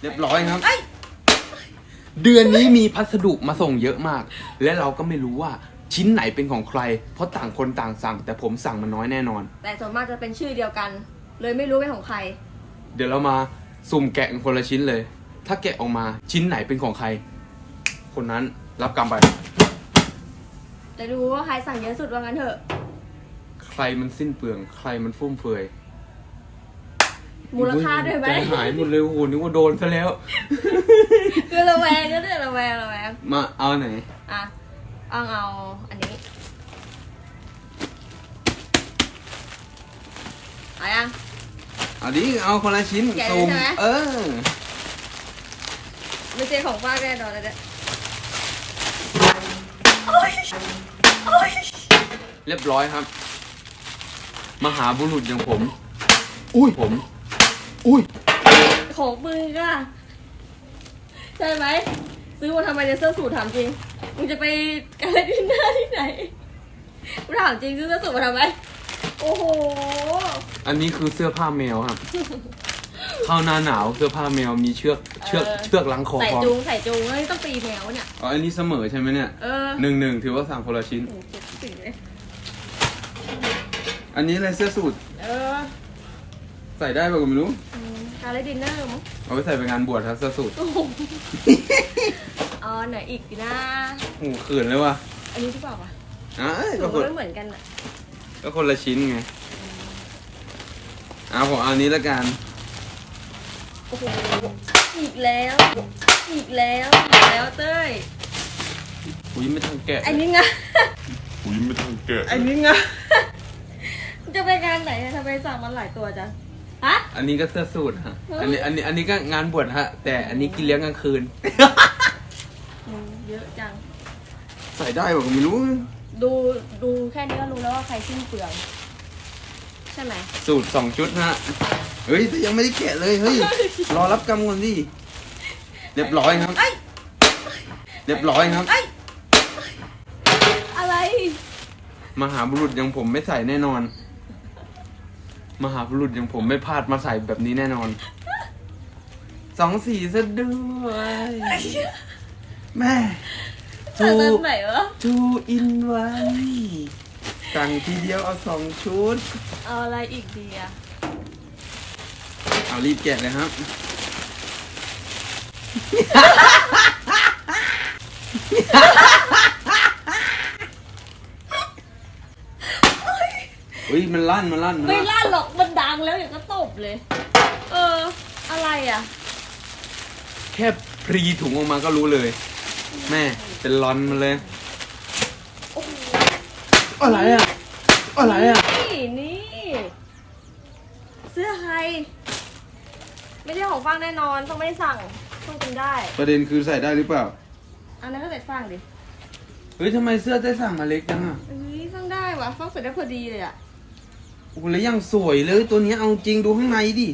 เรียบร้อยครับ เดือนนี้มีพัสดุมาส่งเยอะมาก และเราก็ไม่รู้ว่าชิ้นไหนเป็นของใคร เพราะต่างคนต่างสั่ง แต่ผมสั่งมันน้อยแน่นอน แต่ส่วนมากจะเป็นชื่อเดียวกัน เลยไม่รู้เป็นของใคร เดี๋ยวเรามาสุ่มแกะกันคนละชิ้นเลย ถ้าแกะออกมาชิ้นไหนเป็นของใคร คนนั้นรับกรรมไปจะดูว่าใครสั่งเยอะสุดว่างั้นเถอะ ใครมันสิ้นเปลือง ใครมันฟุ่มเฟือย มูลค่าด้วยไหมใจหายหมดเลยโอ้โหนึกว่าโดนซะแล้ว คือระแวงก็เนี่ยระแวงระแวงมาเอาไหน อะเอาเอาอันนี้เอายัง เอาดิเอาคนละชิ้นแกะเลยสุ่มใช่ไหม เออ ไม่ใช่ของป้าแน่นอนเลยเนี่ยเรียบร้อยครับ มหาบุรุษอย่างผม อุ้ยผม อุ้ย ของมึงก็ใช่ไหม ซื้อมาทำไมในยเสื้อสูทถามจริง มึงจะไปการดินเนอร์ที่ไหนกูถามจริงซื้อเสื้อสูทมาทำไม โอ้โห อันนี้คือเสื้อผ้าแมวครับ เข้าหน้าหนาวเสื้อผ้าแมวมีเชือกเชือกเออเชือกลังคอใส่พร้อมจูงใส่จูงเฮ้ยต้องตีแมวเนี่ย อ๋อ อันนี้เสมอใช่ไหมเนี่ย เออหนึ่งหนึ่งถือว่าสั่งคนละชิ้น โอ้โหเจ็บสิ่งเลยอันนี้อะไรเสื้อสูทเออ ใส่ได้ป่ะก็ไม่รู้ อืมการเล่นดินเนอร์มั้งเอาไปใส่ไปงานบวชครับเสื้อสูทโอ้โหเอ๋อไหนอีกดีนะ โอ้โหเขินเลยว่ะอันนี้ที่บอกว่ะอะสูก็งคนไม่เหมือนกันอะก็คนละชิ้นไงเอาผมเอาอันนี้ละกัน โอ้โหอีกแล้ว อีกแล้วอีกแล้วเต้ย อุ้ยไม่ทันแกะอันนี้ไง อุ้ยไม่ต้องแกะอันนี้ไง จะไปงานไหนอะทำไมสั่งมันหลายตัวจังฮะ อันนี้ก็เสื้อสูทฮะ อันนี้อันนี้อันนี้ก็งานบวชฮะ แต่อันนี้กินเลี้ยงกลางคืน อืมเยอะจัง ใส่ได้ป่ะก็ไม่รู้ ดูดูแค่นี้ก็รู้แล้วว่าใครสิ้นเปลือง ใช่ไหมสูตรสองชุดฮะ เฮ้ยแต่ยังไม่ได้แกะเลยเฮ้ย รอรับกรรมก่อนดิเรียบร้อยครับ เอ้ยเรียบร้อยครับ เอ้ยอะไร มหาบุรุษอย่างผมไม่ใส่แน่นอน มหาบุรุษอย่างผมไม่พลาดมาใส่แบบนี้แน่นอน สองสีซะด้วยแม่สั่งทูตอนไหนวะทูอินวันสั่งทีเดียวเอาสองชุด เอาอะไรอีกดีอะเอารีบแกะเลยครับ อุ้ย มันลั่นมันลั่นมันไม่ลั่นล่าหรอกมันดังแล้วอย่างก็ตบเลย เออ อะไรอะแค่พรีถุงออกมาก็รู้เลย แม่เป็นลอนมาเลย โอ้โหอะไรอะ อะไรอะ นี่นี่ เสื้อใคร ไม่ใช่ของฟังแน่นอน ต้องไม่ได้สั่งต้องกินได้ ประเด็นคือใส่ได้หรือเปล่า อันนั้นก็ใส่ฟังดิ เฮ้ยทำไมเสื้อได้สั่งมาเล็กจังอะเอ้ยฟังได้วะฟังใส่ได้พอดีเลยอะ โอ้โหแล้วยังสวยเลยตัวเนี้ยเอาจริงดูข้างในดิ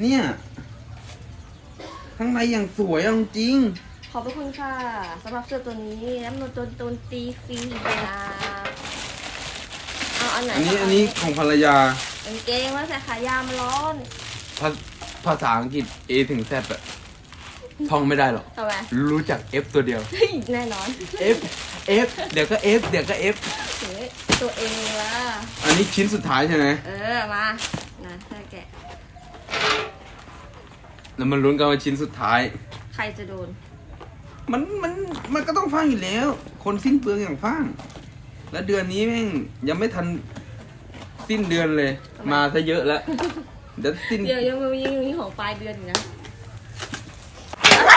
เนี่ย ข้างในอย่างสวยเอาจริง ขอบพระคุณค่ะสำหรับเสื้อตัวนี้น้ำนนตัวตัวตีฟรีนะเอาอันไหนอันนี้อันนี้ของภรรยากางเกงว่าใส่ขายาวมันร้อน ภาภาษาอังกฤษ A ถึง Z อะ ท่องไม่ได้หรอก ทำไมรู้จัก F ตัวเดียว เฮ้ยแน่นอน F F เดี๋ยวก็ F เดี๋ยวก็ F เฮ้ยตัวเองละอันนี้ชิ้นสุดท้ายใช่ไหมเออ มานะถ้าแกะ แล้วมันลุ้นกันว่าชิ้นสุดท้าย ใครจะโดน มันมันมันก็ต้องฟังอยู่แล้ว คนสิ้นเปลืองอย่างฟังแล้วเดือนนี้แม่งยังไม่ทันสิ้นเดือนเลยมาซะเยอะแล้วเดี๋ยวสิ้น เดี๋ยวยังมียังมีของปลายเดือนอยู่นะ อะไร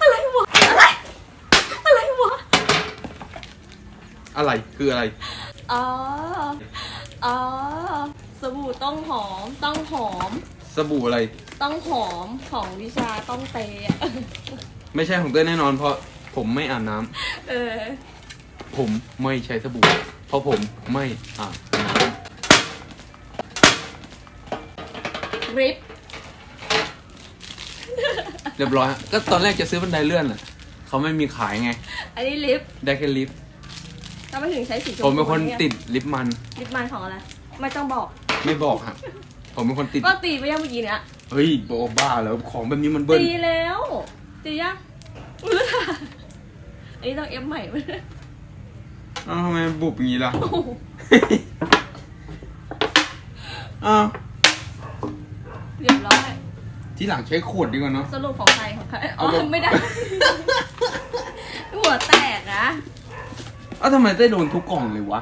อะไรวะ อะไร อะไรวะ อะไรคืออะไร อ๋อ อ๋อ สบู่ต้องหอม ต้องหอม สบู่อะไร ต้องหอมของวิชาต้องเตะอะไม่ใช่ของเต้ยแน่นอนเพราะผมไม่อาบน้ำเออ ผมไม่ใช้สบู่ เพราะผมไม่อาบน้ริปำเรียบร้อยฮะก็ตอนแรกจะซื้อบันไดเลื่อนอะเขาไม่มีขายไง อันนี้ลิป ได้แค่ลิฟต์ ถ้าไม่ถึงใช้สีชมพูผมเป็นคนยติดลิฟต์มัน ลิปมันของอะไร ไม่ต้องบอก ไม่บอกครับ ผมเป็นคนติด ก็ตีไปยังเมื่อกี้เนี่ยเฮ้ยโบบ้าแล้วของแบบนี้มันเบิ้ลตีแล้ว ตียังอุ๊ยอันนี้ต้องเอฟใหม่ไหมอ้าวทำไมบุบอย่างนี้ล่ะโอ้โหอ้าวเรียบร้อย ที่หลังใช้ขวดดีกว่าเนาะสรุปของใครของใคร อ๋อเอาแบบไม่ได้ หัวแตกนะ เอ้าวทำไมได้โดนทุกกล่องเลยวะ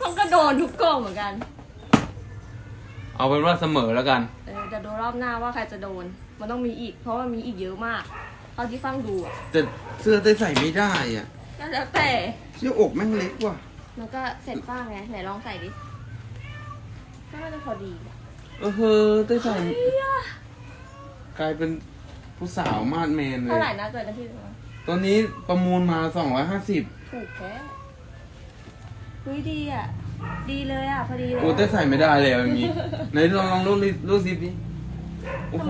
ต้องกระโดนทุกกล่องเหมือนกัน เอาเป็นว่าเสมอแล้วกัน เออจะดูรอบหน้าว่าใครจะโดน มันต้องมีอีก เพราะว่ามีอีกเยอะมากเท่าที่ฟังดูอะแต่เสื้อได้ใส่ไม่ได้อะก็แล้วแต่ เสื้ออกแม่งเล็กว่ะ มันก็เสร็จฟ้างไงไหนลองใส่ดิ ก็น่าจะพอดีอะเออเฮ้อได้ใส่เฮ้ยอะกลายเป็นผู้สาวมาดแมนเลเท่าย ไหร่นะเกิดนาทีนึง ตอนนี้ประมูลมาสองร้อยห้าสิบถูกแท้เฮ้ยดีอะ ดีเลยอะ พอดีเลยกูได้ใส่ไม่ได้เลยอะอย่างงี้ไหนลองลองรูดลิรูดซิปดิโอ้โห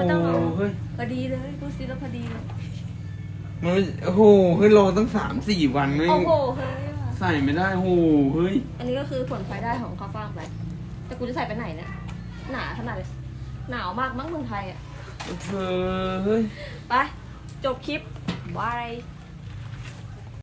เฮ้ยพอดีเลยดูสิแล้วพอดีเลยมันไม่โอ้โหเฮ้ยรอตั้งสามสี่วันไม่โอ้โหเฮ้ยว่ะใส่ไม่ได้โอ้โหเฮ้ยอันนี้ก็คือผลพลอยได้ของข้าวฟ่างไป แต่กูจะใส่ไปไหนเนี่ยหนาขนาดเลยหนาวมากมั้งเมืองไทยอะเออเฮ้ยไปจบคลิป บาย